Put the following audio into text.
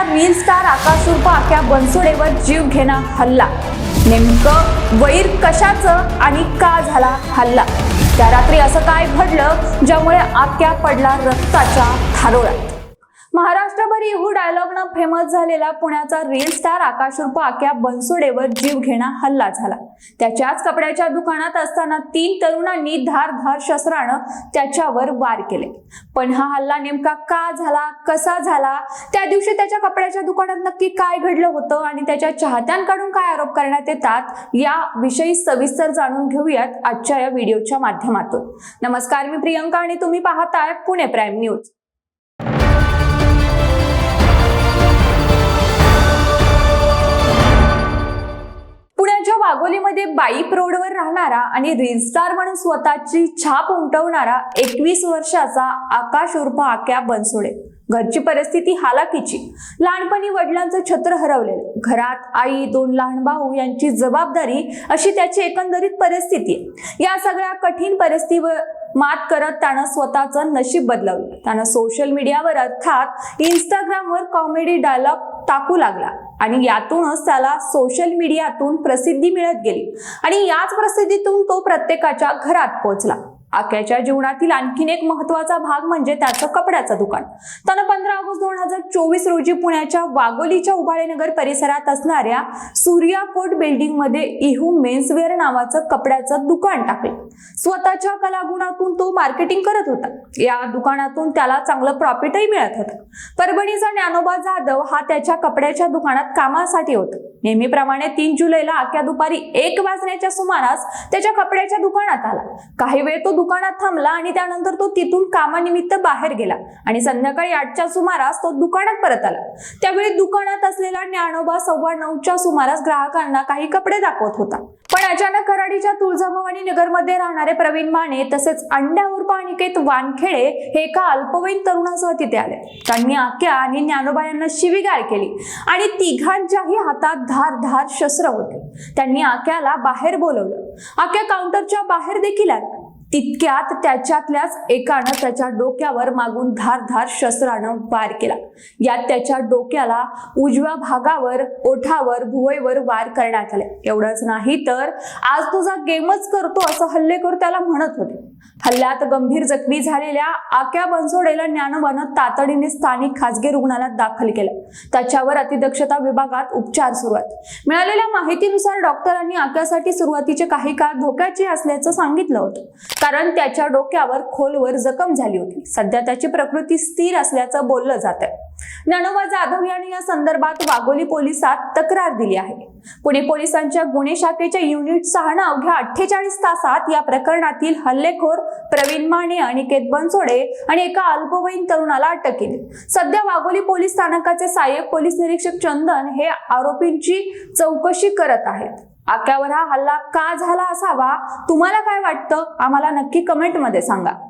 पुण्याचा reel star आकाश उर्फ बनसोडेवर जीव घेणा हल्ला. नेमकं वैर कशाचं आणि का झाला हल्ला? त्या रात्री असं काय घडलं ज्यामुळे आख्या पडला रक्ताच्या थारोळ्यात? महाराष्ट्रभर येहू डायलॉगनं फेमस झालेला पुण्याचा रील स्टार आकाश उर्फ आक्या बनसोडेवर जीव घेणा हल्ला झाला. त्याच्याच कपड्याच्या दुकानात असताना तीन तरुणांनी धारधार शस्त्रानं त्याच्यावर वार केले. पण हा हल्ला नेमका का झाला कसा झाला? त्या दिवशी त्याच्या कपड्याच्या दुकानात नक्की काय घडलं होतं आणि त्याच्या चाहत्यांकडून काय आरोप करण्यात येतात या विषयी सविस्तर जाणून घेऊयात आजच्या या व्हिडिओच्या माध्यमातून. नमस्कार मी प्रियंका आणि तुम्ही पाहताय पुणे प्राईम न्यूज पाईप रोडवर राहणारा आणि रील स्टार म्हणून स्वतःची छाप उमटवणारा एकवीस वर्षाचा आकाश उर्फ आक्या बनसोडे. घरची परिस्थिती हालाकीची. लहानपणी वडिलांचं छत्र हरवलेलं. घरात आई दोन लहान भाऊ यांची जबाबदारी अशी त्याची एकंदरीत परिस्थिती. आहे. या सगळ्या कठीण परिस्थितीवर मात करत त्यानं स्वतःचं नशीब बदलवलं. त्यानं सोशल मीडियावर अर्थात इंस्टाग्रामवर कॉमेडी डायलॉग टाकू लागला. आणि यातूनच त्याला सोशल मीडियातून प्रसिद्धी मिळत गेली. आणि याच प्रसिद्धीतून तो प्रत्येकाच्या घरात पोहोचला. आक्याच्या जीवनातील आणखीन एक महत्त्वाचा भाग म्हणजे त्याचं कपड्याचं दुकान. त्यानं पंधरा ऑगस्ट दोन हजार चोवीस रोजी पुण्याच्या वाघोलीच्या उभाळेनगर परिसरात असणाऱ्या सूर्या कोट बिल्डिंगमध्ये इहू मेन्सवेअर नावाचं कपड्याचं दुकान टाकलं. स्वतःच्या कलागुणातून तो मार्केटिंग करत होता. या दुकानातून त्याला चांगलं प्रॉफिटही मिळत होतं. परभणीचा ज्ञानोबा जाधव हा त्याच्या कपड्याच्या दुकानात कामासाठी होता. नेहमीप्रमाणे तीन जुलैला अख्या दुपारी एक वाजण्याच्या सुमारास त्याच्या कपड्याच्या दुकानात आला. काही वेळ तो दुकानात थांबला आणि त्यानंतर तो तिथून कामानिमित्त बाहेर गेला आणि संध्याकाळी आठच्या सुमारास तो दुकानात परत आला. त्यावेळी दुकानात असलेला ज्ञानोबा सव्वा नऊच्या सुमारास ग्राहकांना काही कपडे दाखवत होता. पण अचानक कराडीच्या तुळजाभवानी नगरमध्ये राहणारे प्रवीण माने तसेच अंड्या उर्फ अनिकेत वानखेडे हे एका अल्पवयीन तरुणासह तिथे आले. त्यांनी आक्या आणि ज्ञानोबा यांना शिवीगाळ केली आणि तिघांच्याही हातात धार धार शस्त्र होते. त्यांनी आक्याला बाहेर बोलवलं. आक्या काउंटरच्या बाहेर देखील आला. तितक्यात त्याच्यातल्याच एकानं त्याच्या डोक्यावर मागून धार धार शस्त्रानं वार केला. यात त्याच्या डोक्याला उजव्या भागावर ओठावर भुवईवर वार करण्यात आले. एवढंच नाही तर आज तुझा गेमच करतो असं हल्लेखोर त्याला म्हणत होते. हल्ल्यात गंभीर जखमी झालेल्या आक्या बनसोडेला ज्ञानवानं तातडीने स्थानिक खासगी रुग्णालयात दाखल केलं. त्याच्यावर अतिदक्षता विभागात उपचार सुरुवात मिळालेल्या माहितीनुसार डॉक्टरांनी आक्यासाठी सुरुवातीचे काही काळ धोक्याचे असल्याचं सांगितलं होतं. कारण त्याच्या डोक्यावर खोलवर जखम झाली होती. सध्या त्याची प्रकृती स्थिर असल्याचं बोललं जात आहे ज्ञानोबा जाधव यांनी या संदर्भात वाघोली पोलिसात तक्रार दिली आहे. पुणे पोलिसांच्या गुन्हे शाखेच्या युनिट सहानं अवघ्या अठ्ठेचाळीस तासात या प्रकरणातील हल्लेखोर प्रवीण माने अनिकेत बनसोडे आणि एका अल्पवयीन तरुणाला अटक केली. सध्या वाघोली पोलीस स्थानकाचे सहाय्यक पोलीस निरीक्षक चंदन हे आरोपींची चौकशी करत आहेत. आक्यावर हा हल्ला का झाला असावा? तुम्हाला काय वाटतं? आम्हाला नक्की कमेंटमध्ये सांगा.